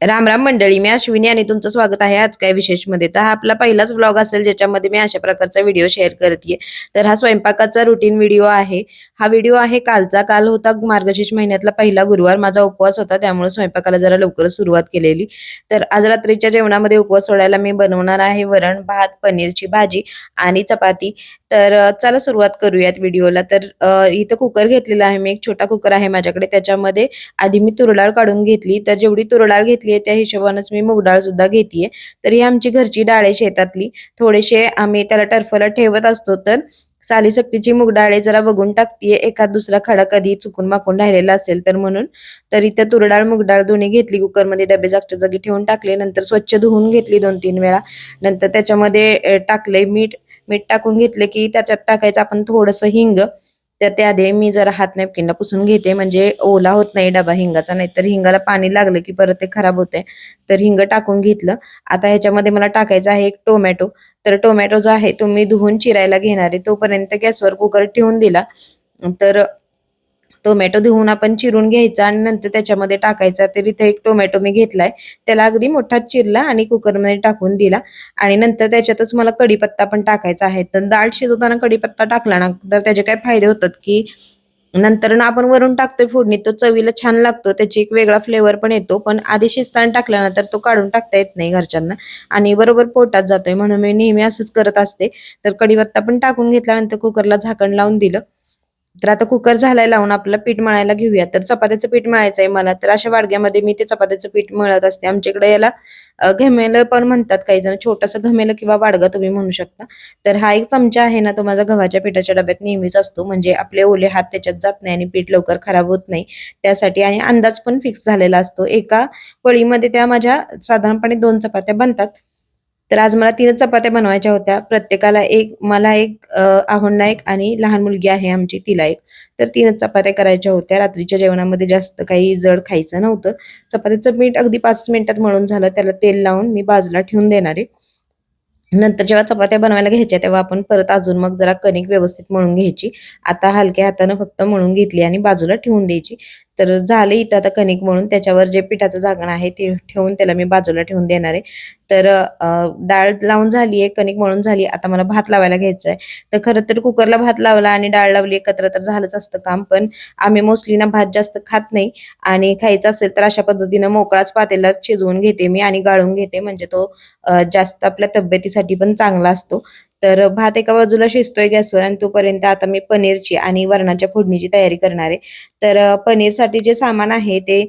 राम राम मंडळी मी अश्विनी आणि तुमचं स्वागत आहे आज काय विशेषमध्ये तर हा आपला पहिलाच ब्लॉग असेल ज्याच्यामध्ये मी अशा प्रकारचा व्हिडिओ शेअर करते तर हा स्वयंपाकाचा रुटीन व्हिडिओ आहे. हा व्हिडिओ आहे कालचा. काल होता मार्गशीर्ष महिन्यातला पहिला गुरुवार. माझा उपवास होता त्यामुळे स्वयंपाकाला जरा लवकर सुरुवात केलेली. तर आज रात्रीच्या जेवणामध्ये उपवास सोडायला मी बनवणार आहे वरण भात पनीरची भाजी आणि चपाती. तर चला सुरुवात करूयात व्हिडिओला तर इथं कुकर घेतलेला आहे मी. एक छोटा कुकर आहे माझ्याकडे. त्याच्यामध्ये आधी मी तुरडाळ काढून घेतली. तर जेवढी तुरडाळ घेतली घेतली त्या हिशोबानेच मी मूग डाळ सुद्धा घेते तर ही आमची घरची डाळ आहे शेतातली. थोडेसे आम्ही त्याला टर्फला ठेवत असतो तर साली मुगडाळे मूग डाळ जरा बघून टाकतीये. एखाद दुसरा खडा कधी चुकून माकून राहिलेला असेल तर म्हणून. तर इथे तुरडाळ मूग डाळ दोन्ही घेतली कुकरमध्ये डबे जागच्या जागी ठेवून टाकले. नंतर स्वच्छ धुवून घेतली दोन तीन वेळा. नंतर त्याच्यामध्ये टाकले मीठ. मीठ टाकून घेतले की त्याच्यात टाकायचं आपण थोडंसं हिंग. तर त्याआधी मी जरा हात नॅपकिनला पुसून घेते. म्हणजे ओला होत नाही डबा हिंगाचा नाही तर हिंगाला पाणी लागलं की परत ते खराब होते तर हिंग टाकून घेतलं. आता ह्याच्यामध्ये मला टाकायचं आहे एक टोमॅटो. तर टोमॅटो जो आहे तो मी धुवून चिरायला घेणार आहे. तोपर्यंत गॅसवर कुकर ठेवून दिला. तर टोमॅटो धुवून आपण चिरून घ्यायचा आणि नंतर त्याच्यामध्ये टाकायचा. तर इथे एक टोमॅटो मी घेतलाय. त्याला अगदी मोठा चिरला आणि कुकरमध्ये टाकून दिला. आणि नंतर त्याच्यातच मला कढीपत्ता पण टाकायचा आहे. तर डाळ शिजवताना कढीपत्ता टाकला ना तर त्याचे काय फायदे होतात की नंतर ना आपण वरून टाकतोय फोडणी तो चवीला छान लागतो. त्याची एक वेगळा फ्लेवर पण येतो. पण आधी शिजताना टाकल्यानंतर तो काढून टाकता येत नाही घरच्यांना. आणि बरोबर पोटात जातोय. म्हणून मी नेहमी असंच करत असते. तर कढीपत्ता पण टाकून घेतल्यानंतर कुकरला झाकण लावून दिलं. तर आता कुकर झालाय लावून आपल्याला पीठ मळायला घेऊया. तर चपात्याचं पीठ मळायचं आहे मला. तर अशा वाडग्यामध्ये मी ते चपात्याचं पीठ मळत असते. आमच्याकडे याला घमेलं पण म्हणतात काही जण. छोटंसं घमेलं किंवा वाडगा तुम्ही म्हणू शकता. तर हा एक चमचा आहे ना तो माझा गव्हाच्या पिठाच्या डब्यात नेहमीच असतो. म्हणजे आपले ओले हात त्याच्यात जात नाही आणि पीठ लवकर खराब होत नाही. त्यासाठी आणि अंदाज पण फिक्स झालेला असतो. एका पळीमध्ये त्या माझ्या साधारणपणे दोन चपात्या बनतात. तर आज मला तीनच चपात्या बनवायच्या होत्या. प्रत्येकाला एक मला एक आव्हान आहोंना एक आणि लहान मुलगी आहे आमची तिला एक. तर तीनच चपात्या करायच्या होत्या. रात्रीच्या जेवणामध्ये जास्त काही जड खायचं नव्हतं. चपात्याचं मीठ अगदी पाच मिनिटात मळून झालं. त्याला तेल लावून मी बाजूला ठेवून देणार आहे. नंतर जेव्हा चपात्या बनवायला घ्यायच्या तेव्हा आपण परत अजून मग जरा कणिक व्यवस्थित मळून घ्यायची. आता हलक्या हातानं फक्त मळून घेतली आणि बाजूला ठेवून द्यायची. तर झालं इथं आता कणिक म्हणून. त्याच्यावर जे पिठाचं झाकण आहे ते ठेवून त्याला मी बाजूला ठेवून देणार आहे. तर डाळ लावून झाली आहे कणिक म्हणून झाली आता मला भात लावायला घ्यायचा आहे तर खरं तर कुकरला भात लावला आणि डाळ लावली एकत्र तर झालंच असतं काम. पण आम्ही मोस्टली ना भात जास्त खात नाही. आणि खायचं असेल तर अशा पद्धतीनं मोकळाच पातेला शिजवून घेते मी आणि गाळून घेते. म्हणजे तो जास्त आपल्या तब्येतीसाठी पण चांगला असतो. तर भात एका बाजूला शिजतोय गॅसवर आणि तोपर्यंत आता मी पनीरची आणि वरणाच्या फोडणीची तयारी करणार आहे. तर पनीरसाठी जे सामान आहे ते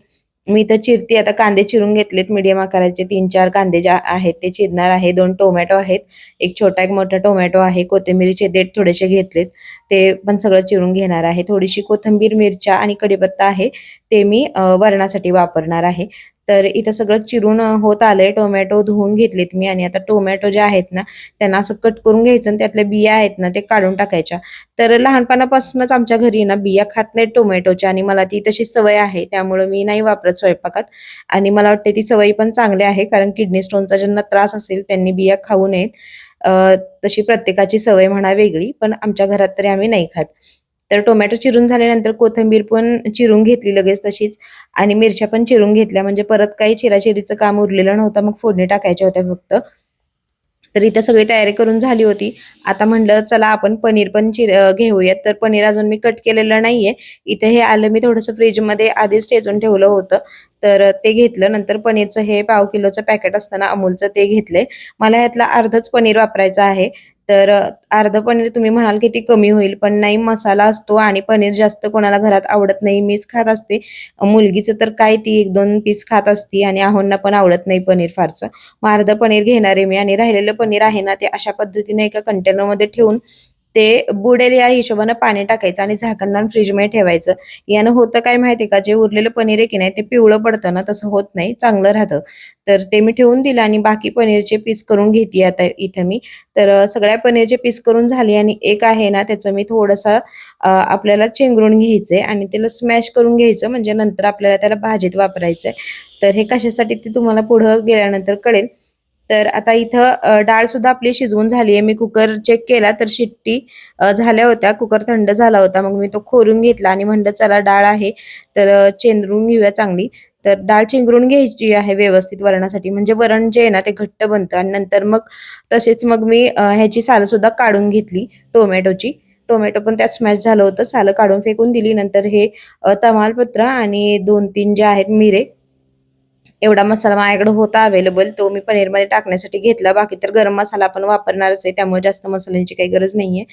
मी तर चिरते. आता कांदे चिरून घेतलेत. मीडियम आकाराचे तीन चार कांदे जे आहेत ते चिरणार आहे. दोन टोमॅटो आहेत. एक छोटा एक मोठा टोमॅटो आहे. कोथिंबीरचे देठ थोडेसे घेतलेत. ते पण सगळं चिरून घेणार आहे. थोडीशी कोथिंबीर मिरच्या आणि कढीपत्ता आहे. ते मी वरणासाठी वापरणार आहे. तर इथं सगळं चिरून होत आलंय. टोमॅटो धुवून घेतलेत मी आणि आता टोमॅटो जे आहेत ना त्यांना असं कट करून घ्यायचं आणि त्यातल्या बिया आहेत ना ते काढून टाकायच्या. तर लहानपणापासूनच आमच्या घरी ना बिया खात नाहीत टोमॅटोच्या आणि मला ती तशी सवय आहे. त्यामुळे मी नाही वापरत स्वयंपाकात आणि मला वाटते ती सवय पण चांगली आहे कारण किडनी स्टोनचा ज्यांना त्रास असेल त्यांनी बिया खाऊ नयेत. तशी प्रत्येकाची सवय म्हणा वेगळी पण आमच्या घरात तरी आम्ही नाही खात. तर टोमॅटो चिरून झाल्यानंतर कोथिंबीर पण चिरून घेतली लगेच तशीच. आणि मिरच्या पण चिरून घेतल्या. म्हणजे परत काही चिराचिरीचं काम उरलेलं नव्हतं. मग फोडणी टाकायच्या होत्या फक्त. तर इथं सगळी तयारी करून झाली होती. आता म्हणलं चला आपण पनीर पण चिर घेऊयात. तर पनीर अजून मी कट केलेलं नाहीये. इथे हे आलं मी थोडंसं फ्रीजमध्ये आधीच ठेचून ठेवलं होतं. तर ते घेतलं. नंतर पनीरचं हे पाव किलोचं पॅकेट असतं ना अमूलचं ते घेतलंय. मला यातलं अर्धच पनीर वापरायचं आहे. तर अर्ध पनीर तुम्ही म्हणाल की ती कमी होईल पण नाही मसाला असतो आणि पनीर जास्त कोणाला घरात आवडत नाही. मीच खात असते. मुलगीचं तर काय ती एक दोन पीस खात असती आणि आहोंना पण आवडत नाही पनीर फारसं. मग अर्ध पनीर घेणार आहे मी आणि राहिलेलं पनीर आहे ना ते अशा पद्धतीने एका कंटेनरमध्ये ठेवून ते बुडेल या हिशोबानं पाणी टाकायचं आणि झाकण लावून फ्रीजमध्ये ठेवायचं. यानं होतं काय माहिती का? जे उरलेलं पनीर आहे की नाही ते पिवळं पडतं ना तसं होत नाही चांगलं राहतं. तर ते मी ठेवून दिलं आणि बाकी पनीरचे पीस करून घेते आता इथं मी. तर सगळ्या पनीरचे पीस करून झाले आणि एक आहे ना त्याचं मी थोडंसं आपल्याला चेंगरून घ्यायचंय आणि त्याला स्मॅश करून घ्यायचं म्हणजे नंतर आपल्याला त्याला भाजीत वापरायचंय. तर हे कशासाठी ते तुम्हाला पुढं गेल्यानंतर कळेल. तर आता इथं डाळ सुद्धा आपली शिजवून झाली आहे. मी कुकर चेक केला तर शिट्टी झाल्या होत्या. कुकर थंड झाला होता. मग मी तो खोरून घेतला आणि म्हणलं चला डाळ आहे. तर चेंदरून घेऊया चांगली. तर डाळ चिंगरून घ्यायची आहे व्यवस्थित वरणासाठी. म्हणजे वरण जे आहे ना ते घट्ट बनतं. आणि नंतर मग तसेच मग मी ह्याची सालं सुद्धा काढून घेतली टोमॅटोची. टोमॅटो पण त्यात स्मॅश झालं होतं. सालं काढून फेकून दिली. नंतर हे तमालपत्र आणि दोन तीन जे आहेत मिरे एवढा मसाला माझ्याकडे होता अवेलेबल तो मी पनीरमध्ये टाकण्यासाठी घेतला. बाकी तर गरम मसाला आपण वापरणारच आहे त्यामुळे जास्त मसाल्यांची काही गरज नाहीये.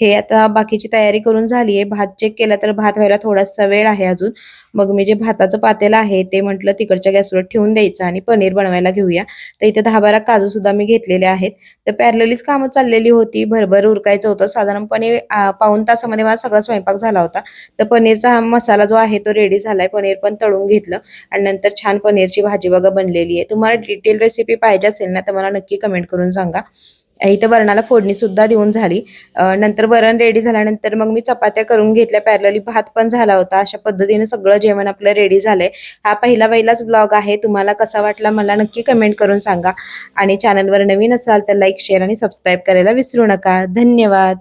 हे आता बाकीची तयारी करून झाली आहे. भात चेक केला तर भात व्हायला थोडासा वेळ आहे अजून. मग मी जे भाताचं पातेल आहे ते म्हटलं तिकडच्या गॅसवर ठेवून द्यायचं आणि पनीर बनवायला घेऊया. तर इथे दहा बारा काजू सुद्धा मी घेतलेले आहेत. तर पॅरललीच कामं चाललेली होती. भरभर उरकायचं होतं. साधारणपणे पाऊन पाऊण तासामध्ये माझा सगळा स्वयंपाक झाला होता. तर पनीरचा हा मसाला जो आहे तो रेडी झालाय. पनीर पण तळून घेतलं. आणि नंतर छान पनीरची भाजी बघा बनलेली आहे. तुम्हाला डिटेल रेसिपी पाहिजे असेल ना तर मला नक्की कमेंट करून सांगा. इथं वरणाला फोडणी सुद्धा देऊन झाली. नंतर वरण रेडी झाल्यानंतर मग मी चपात्या करून घेतल्या. पॅरलली भात पण झाला होता. अशा पद्धतीने सगळं जेवण आपलं रेडी झालंय. हा पहिला पहिलाच ब्लॉग आहे. तुम्हाला कसा वाटला मला नक्की कमेंट करून सांगा. आणि चॅनलवर नवीन असाल तर लाईक शेअर आणि सबस्क्राईब करायला विसरू नका. धन्यवाद.